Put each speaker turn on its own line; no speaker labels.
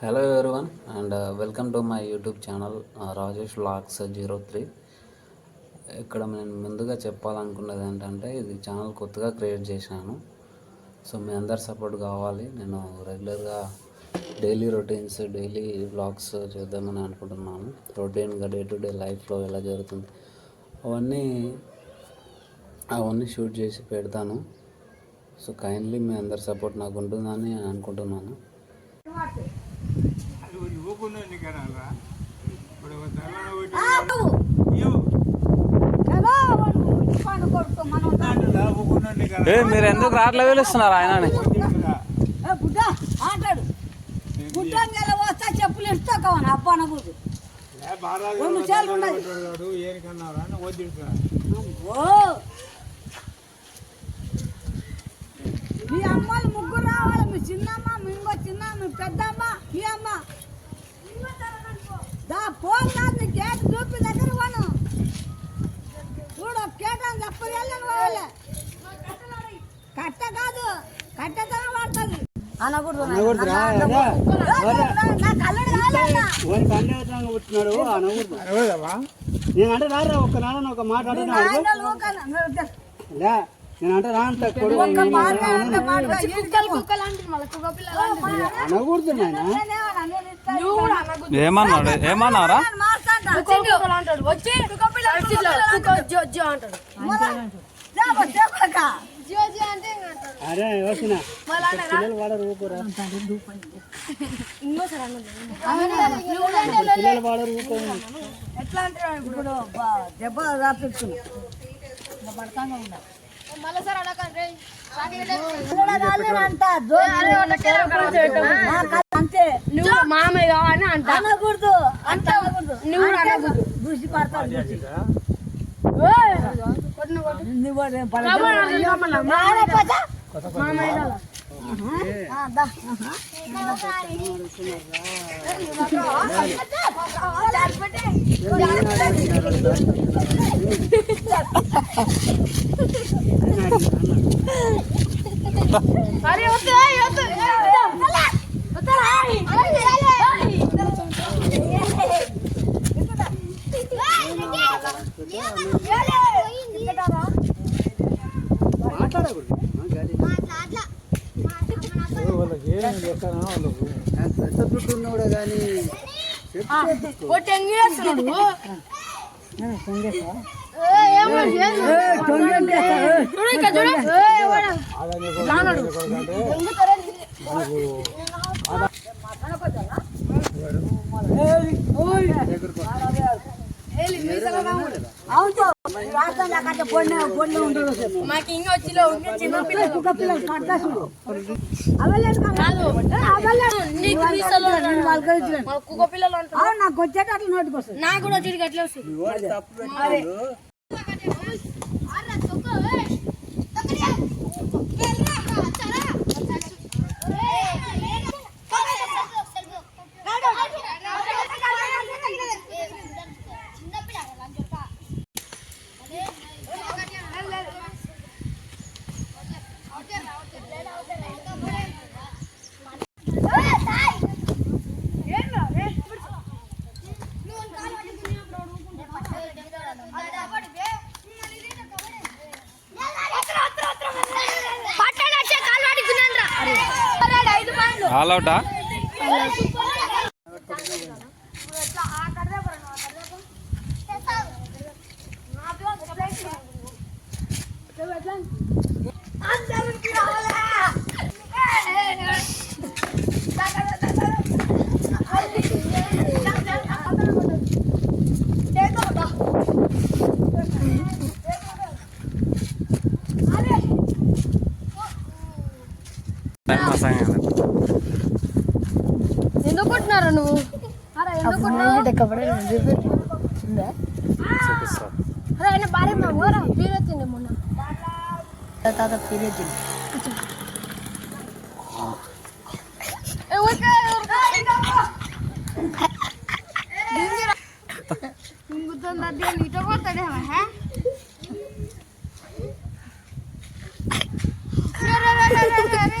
Hello everyone and welcome to my YouTube channel Rajesh vlogs zero three ఇక్కడ నేను ముందుగా చెప్పాలనుకున్నది ఏంటంటే ఇది ఛానల్ కొత్తగా క్రియేట్ చేశాను. సో మీ అందరి సపోర్ట్ కావాలి. నేను రెగ్యులర్గా డైలీ రొటీన్స్ డైలీ వ్లాగ్స్ చేద్దామని అనుకుంటున్నాను. రొటీన్గా డే టు డే లైఫ్లో ఎలా జరుగుతుంది అవన్నీ అవన్నీ షూట్ చేసి పెడతాను. సో కైండ్లీ మీ అందరి సపోర్ట్ నాకు ఉంటుందని అనుకుంటున్నాను.
ఇప్పుడు తెల్లని?
ఏ మీరు ఎందుకు రాట్లే పిలుస్తున్నారు ఆయనని?
వదిలిరా.
ఏ బుడ్డ ఆటాడు. బుడ్డ నెల వస్తా చెప్పులు ఇస్తా కావాలి? అబ్బా అనకూడదు
ఏ బారాజు
రెండు
వాడు
చేతులు
తెల్లని
ఉన్నాయి.
ఒకటి వాడు ఏనికన్నారా అని
కట్ట కాదు కట్టెతనం పడుతుంది అనకూడదు
పుట్టినాడు? నేనంటే రారా ఒక్క నాన్న ఒక మాట లే నేనంటే కొడుకు
మాట
అనకూడదు నాయన.
ఏమన్నాడు? ఏమన్నారా?
అరే వచ్చిన పిల్లలు వాడరు ఊకోరా పిల్లలు వాడరు ఊకో
ఎట్లా అంటే ఇప్పుడు దెబ్బ రాపిస్తుంది అంట అంతే
నువ్వు మామయ్య అంట.
అనకూడదు. అంత
నువ్వు కూడా అనకూడదు.
దృష్టి పడతాడు దృష్టి నువ్వు కూడా ఏం పడదు. నానే పోతా. ఆ, దా.
అరే వద్దు ఏయ్, వద్దు ఏయ్, వద్దు.
మాట్లాడకూడదు
వాళ్ళకి ఏం చేస్తానా వాళ్ళకు?
పెద్ద దుడ్డు ఉన్నవాడు కానీ
అవును
మాకు ఇంకా వచ్చిలో చిన్న పిల్లలు.
కుక్క పిల్లలు
నీకు మీసాలు
వాళ్ళకి
మా కుక్క పిల్లలు అంటారు
అవును నాకు వచ్చేట అట్లా నోటికి వస్తుంది
నాకు కూడా అట్లా వస్తుంది. ಹಾಲೌಟಾ टाइम पास आएगा కొట్టినావు అరే ఆయన భార్య మా ఊరా పీరెత్తింది మొన్న ఏ, ఊరికే, ఊరికే. ఇంగుతుంది అది ఇట కొడతాడేమో హే? అరే, అరే, అరే, అరే, అరే.